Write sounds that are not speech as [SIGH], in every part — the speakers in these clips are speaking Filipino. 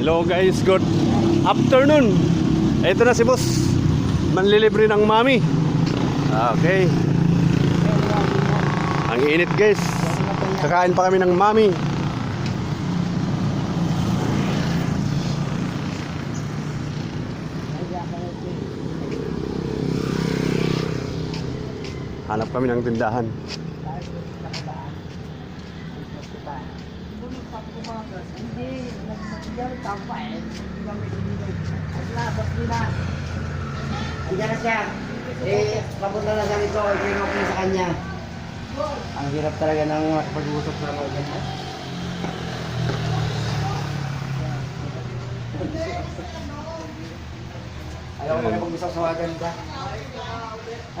Hello guys, good afternoon. Ito na si boss. Manlilibre ng mami. Okay. Ang init guys. Kakain pa kami ng mami. Hanap kami ng tindahan. Hindi, nagmamagyal, tama eh. Hindi kami binigay. Wala, ba't di na? Andiyan na siya. Eh, papunta na ito. Ito yung open sa kanya. Ang hirap talaga ng pag-uusap sa mga ganyan. Ayaw ko na pag-usasawagan ka.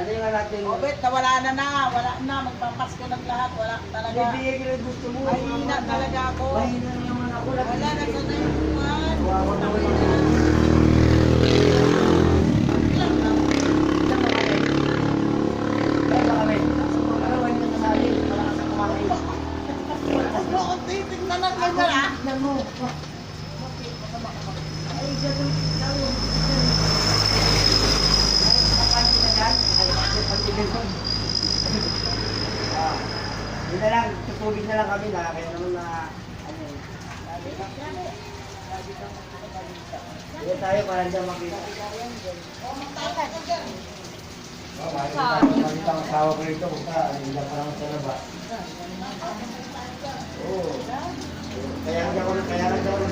Ano yung natin? O, bet, nawala na na. Wala na, magpapasko ng lahat. Wala talaga. Bibigay ka ng gusto mo. Mahina talaga ako. Mahina naman ako. Wala na sa? Ano ba yung? Malakas ang kumain. Oo, titignan lang ganyan ah. Mo. Ay, ganun. Ganun. Kakain ka na dyan? Ay, bakit ang telephone? Ah, Yun na tutubig na lang kami na kaya naman na ano eh. Hindi tayo para dyan makita. Oh, makita ang asawa ko rito, punta, hindi pa lang sa labas. Oo. Kaya hindi ako kaya hindi ako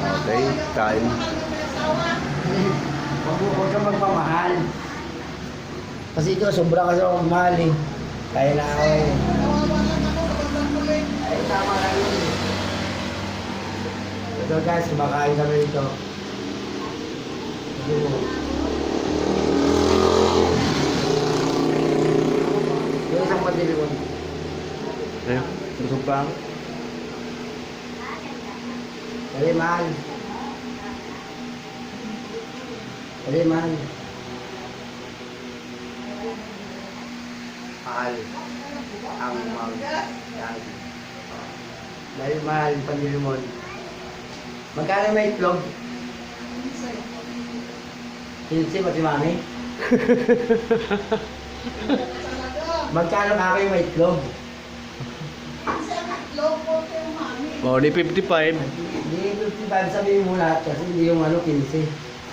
Okay, kain. Huwag mo- huwag kang magmamahal. Kasi ito, sobra kasi ako magmahal eh. Kaya na ako eh. Ay, tama lang yun eh. Ito guys, kumakain kami dito. Ito mo. Yung isang pandili mo. Ayun, busog pa ako. Dali, mahal. Dali, mahal. Mahal. Ang. Yan. Dahil mahal yung panilimon. Magkano may itlog? Pinsi pati mami? [LAUGHS] Magkano ka kayo may itlog? Oh, ni 55. Hindi, 55 sabihin mo lahat kasi hindi yung ano, 15.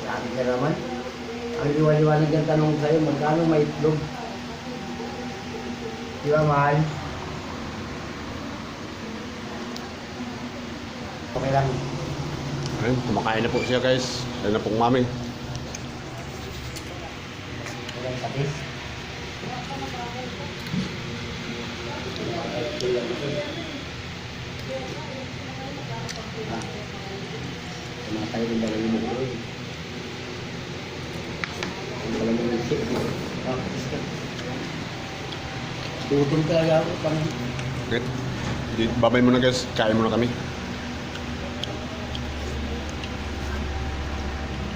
Grabe ka naman. Ang liwan-liwanag ang tanong ko sa'yo, magkano may itlog? Di ba, mahal? Okay lang. Ayun, kumakain na po siya guys. Ayun na pong mami. Lang tapis. Ah, Tumatay rin talaga yung eh. Ang pala. Ah. Tutong talaga ako. Parang Okay. Babay muna guys, kain muna kami.